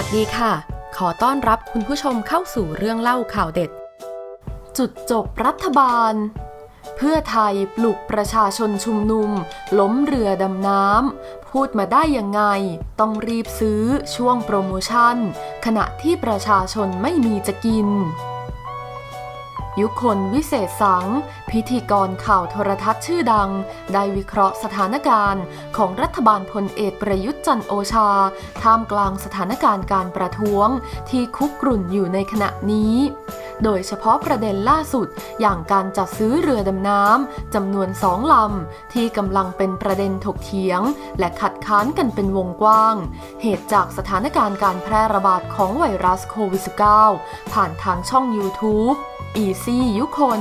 ัสดีค่ะ ขอต้อนรับคุณผู้ชมเข้าสู่เรื่องเล่าข่าวเด็ด จุดจบรัฐบาล เพื่อไทยปลุกประชาชนชุมนุม ล้มเรือดำน้ำ พูดมาได้ยังไง ต้องรีบซื้อช่วงโปรโมชั่น ขณะที่ประชาชนไม่มีจะกิน ยุคนวิเศษสัง พิธีกรข่าวโทรทัศน์ชื่อดัง ได้วิเคราะห์สถานการณ์ของรัฐบาลพลเอกประยุทธ์จันโอชา ท่ามกลางสถานการณ์การประท้วง ที่คุกกรุ่นอยู่ในขณะนี้ โดยเฉพาะประเด็นล่าสุดอย่างการจัดซื้อเรือดำน้ำจำนวนสองลำ ที่กำลังเป็นประเด็นถกเถียง และขัดค้านกันเป็นวงกว้าง เหตุจากสถานการณ์การแพร่ระบาดของไวรัสโควิด -19 ผ่านทางช่อง YouTube อีซี่ยุคน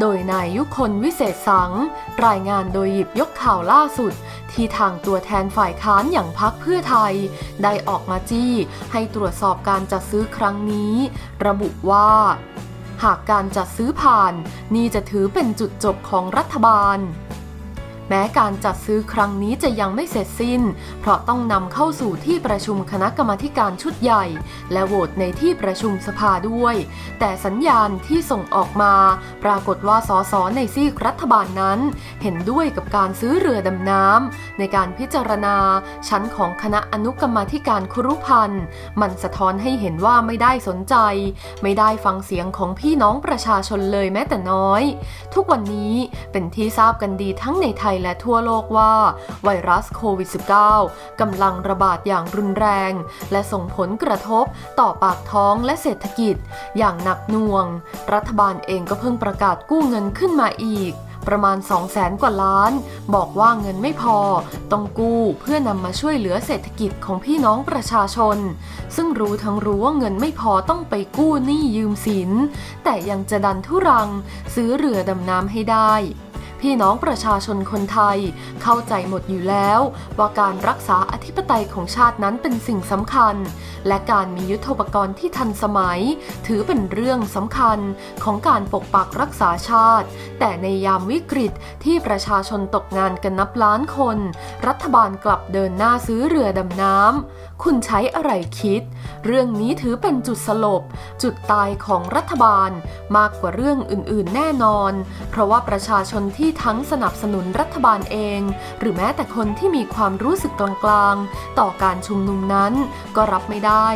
โดยนายยุคนวิเศษสัง รายงานโดยหยิบยกข่าวล่าสุด ที่ทางตัวแทนฝ่ายค้านอย่างพักเพื่อไทย ได้ออกมาจี้ ให้ตรวจสอบการจัดซื้อครั้งนี้ ระบุว่าหากการจัดซื้อผ่าน นี่จะถือเป็นจุดจบของรัฐบาล แม้การจัดซื้อครั้งนี้จะยังไม่เสร็จสิ้น เพราะต้องนำเข้าสู่ที่ประชุมคณะกรรมาธิการชุดใหญ่ และโหวตในที่ประชุมสภาด้วย แต่สัญญาณที่ส่งออกมา ปรากฏว่าสสในซีกรัฐบาลนั้น เห็นด้วยกับการซื้อเรือดำน้ำในการพิจารณา ชั้นของคณะอนุกรรมาธิการครุพันธ์มันสะท้อนให้เห็นว่าไม่ได้สนใจ ไม่ได้ฟังเสียงของพี่น้องประชาชนเลยแม้แต่น้อย ทุกวันนี้เป็นที่ทราบกันดีทั้งในไทยและทั่วโลกว่า ไวรัสโควิด -19 กำลังระบาดอย่างรุนแรง และส่งผลกระทบต่อปากท้องและเศรษฐกิจ อย่างหนักหน่วง รัฐบาลเองก็เพิ่งประกาศกู้เงินขึ้นมาอีกประมาณ 2 0 0แสนกว่าล้าน บอกว่าเงินไม่พอ ต้องกู้เพื่อนำมาช่วยเหลือเศรษฐกิจของพี่น้องประชาชน ซึ่งรู้ทั้งรู้ว่าเงินไม่พอต้องไปกู้หนี้ยืมสิน แต่ยังจะดันทุรัง ซื้อเรือดำน้ำให้ได้ พี่น้องประชาชนคนไทย เข้าใจหมดอยู่แล้ว ว่าการรักษาอธิปไตยของชาตินั้นเป็นสิ่งสำคัญ และการมียุทโธปกรณ์ที่ทันสมัย ถือเป็นเรื่องสำคัญของการปกปักรักษาชาติ แต่ในยามวิกฤตที่ประชาชนตกงานกันนับล้านคน รัฐบาลกลับเดินหน้าซื้อเรือดำน้ำคุณใช้อะไรคิด เรื่องนี้ถือเป็นจุดสลบ จุดตายของรัฐบาล มากกว่าเรื่องอื่นๆแน่นอน เพราะว่าประชาชนที่ทั้งสนับสนุนรัฐบาลเอง หรือแม้แต่คนที่มีความรู้สึกกลางๆ ต่อการชุมนุมนั้น ก็รับไม่ได้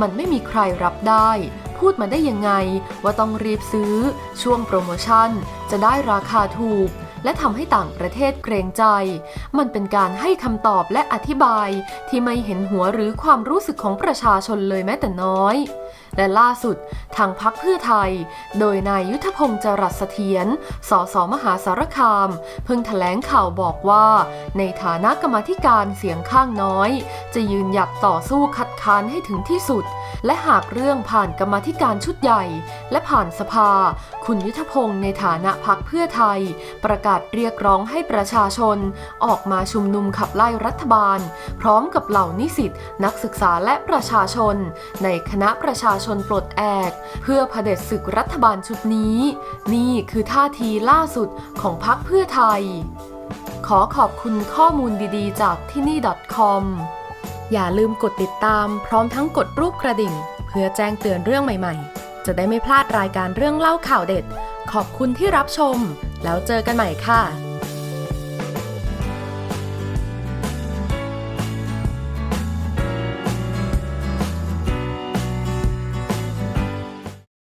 มันไม่มีใครรับได้ พูดมาได้ยังไงว่าต้องรีบซื้อ ช่วงโปรโมชั่น จะได้ราคาถูกและทำให้ต่างประเทศเกรงใจ มันเป็นการให้คำตอบและอธิบายที่ไม่เห็นหัวหรือความรู้สึกของประชาชนเลยแม้แต่น้อย และล่าสุดทางพักเพื่อไทย โดยนายยุทธพงศ์จรัสเสถียร สสมหาสารคาม เพิ่งแถลงข่าวบอกว่า ในฐานะกรรมธิการเสียงข้างน้อย จะยืนหยัดต่อสู้คัดค้านให้ถึงที่สุด และหากเรื่องผ่านกรรมธิการชุดใหญ่ และผ่านสภา คุณยุทธพงศ์ในฐานะพักเพื่อไทย ประกาศเรียกร้องให้ประชาชน ออกมาชุมนุมขับไล่รัฐบาล พร้อมกับเหล่านิสิตนักศึกษาและประชาชน ในคณะประชาชนปลดแอก เพื่อเผด็จศึกรัฐบาลชุดนี้ นี่คือท่าทีล่าสุดของพักเพื่อไทย ขอขอบคุณข้อมูลดีๆ จากที่นี่ .com อย่าลืมกดติดตามพร้อมทั้งกดรูปกระดิ่ง เพื่อแจ้งเตือนเรื่องใหม่ๆ จะได้ไม่พลาดรายการเรื่องเล่าข่าวเด็ด ขอบคุณที่รับชม แล้วเจอกันใหม่ค่ะ